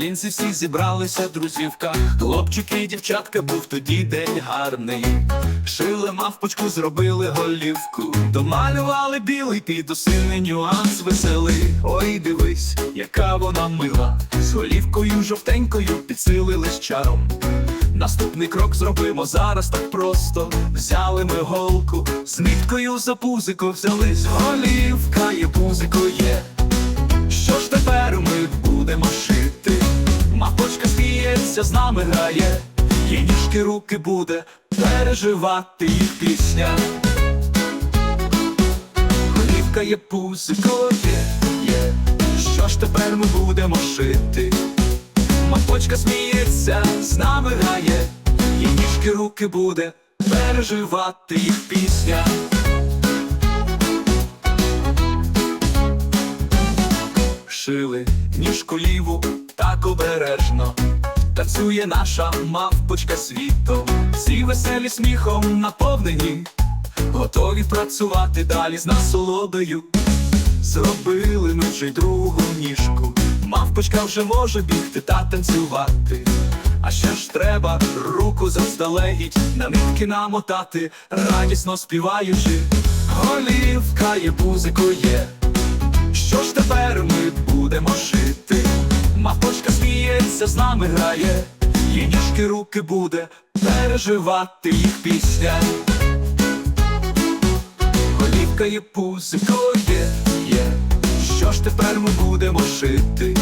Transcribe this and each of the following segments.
танці всі зібралися друзівка. Хлопчики і дівчатка був тоді день гарний. Шили мавпочку, зробили голівку. Домалювали білий під сильний нюанс веселий. Ой, дивись, яка вона мила. З голівкою жовтенькою підсилили з чаром. Наступний крок зробимо зараз так просто. Взяли ми голку, з ниткою за пузико взялись. Голівка є, пузико є. Що ж тепер ми будемо шити? Мапочка сміється, з нами грає, її ніжки руки буде переживати їх пісня. Голівка є, пузико є, є. Що ж тепер ми будемо шити? Мапочка сміється, з нами грає, її ніжки руки буде переживати їх пісня. Шили ніжку ліву так обережно. Танцює наша мавпочка світом. Всі веселі сміхом наповнені, готові працювати далі з насолодою. Зробили ми другу ніжку. Мавпочка вже може бігти та танцювати. А ще ж треба руку заздалегідь на нитки намотати, радісно співаючи. Голівка є, пузико є. Що ж тепер ми будемо шити? Мавпочка з нами грає, її руки буде переживати їх пісня. Голівка є пузико є. Що ж тепер ми будемо шити?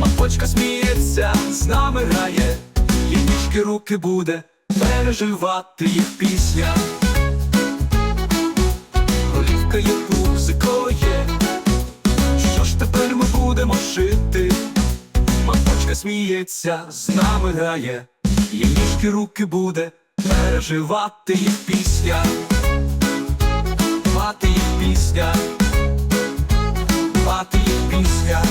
Мавпочка сміється, з нами грає, її руки буде переживати їх пісня. Голівка є пузико є. Що ж тепер ми будемо шити? Сміється, з нами грає, її ніжки руки буде переживати їх пісня, мати їх пісня, мати їх пісня.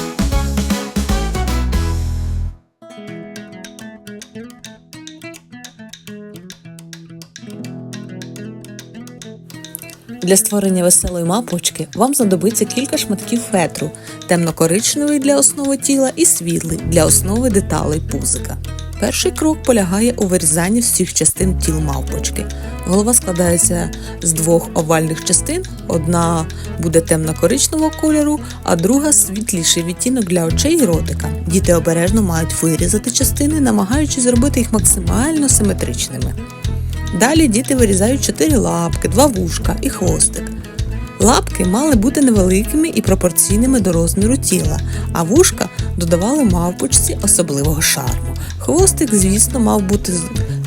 Для створення веселої мапочки вам знадобиться кілька шматків фетру, темно-коричневий для основи тіла і світлий для основи деталей пузика. Перший крок полягає у вирізанні всіх частин тіл мавпочки. Голова складається з двох овальних частин: одна буде темно-коричневого кольору, а друга світліший відтінок для очей і ротика. Діти обережно мають вирізати частини, намагаючись зробити їх максимально симетричними. Далі діти вирізають чотири лапки, два вушка і хвостик. Лапки мали бути невеликими і пропорційними до розміру тіла, а вушка додавали мавпочці особливого шарму. Хвостик, звісно, мав бути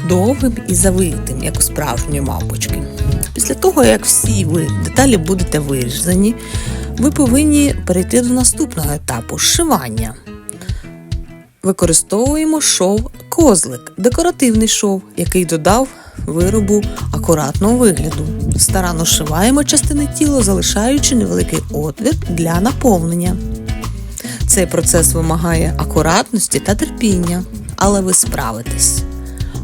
довгим і завитим, як у справжньої мавпочки. Після того, як всі ви деталі будете вирізані, ви повинні перейти до наступного етапу зшивання. Використовуємо шов козлик, декоративний шов, який додав виробу акуратного вигляду. Старанно шиваємо частини тіла, залишаючи невеликий отвір для наповнення. Цей процес вимагає акуратності та терпіння, але ви справитесь.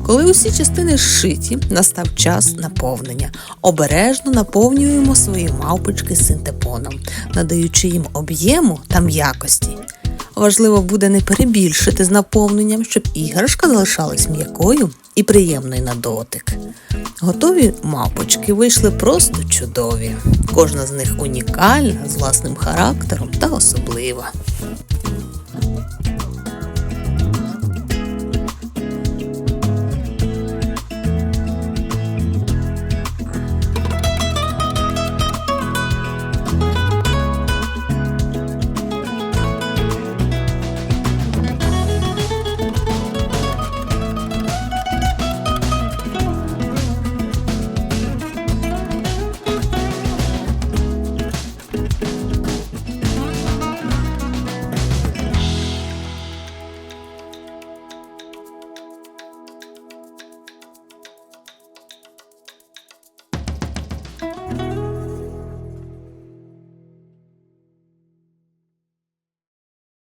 Коли усі частини зшиті, настав час наповнення. Обережно наповнюємо свої мавпочки синтепоном, надаючи їм об'єму та м'якості. Важливо буде не перебільшити з наповненням, щоб іграшка залишалась м'якою і приємною на дотик. Готові мапочки вийшли просто чудові. Кожна з них унікальна, з власним характером та особлива.